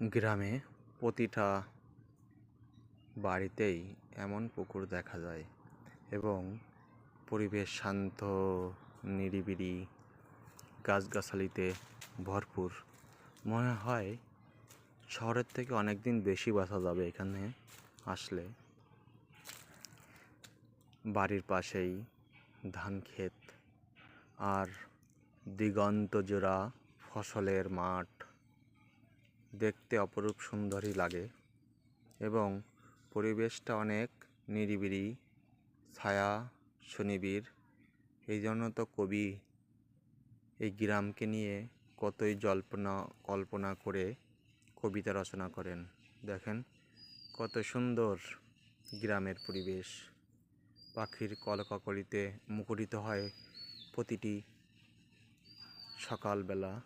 গ্রামে প্রতিটা বাড়িতেই এমন পুকুর দেখা যায় এবং পরিবেশ শান্ত, নিরিবিলি, গাছগাছালিতে ভরপুর। মনে হয় শহরের থেকে অনেক দিন বেশি বাঁচা যাবে এখানে আসলে। বাড়ির পাশেই ধান ক্ষেত আর দিগন্ত জোড়া ফসলের মাঠ। দেখতে অপরূপ সুন্দরই লাগে এবং পরিবেশটা অনেক নিরিবিলি, ছায়া, সুনিবিড়। এই জন্য তো কবি এই গ্রামকে নিয়ে কতই জল্পনা, কল্পনা করে কবিতা রচনা করেন। দেখেন কত সুন্দর গ্রামের পরিবেশ। পাখির কলকাকলিতে মুখরিত হয় প্রতিটি সকালবেলা।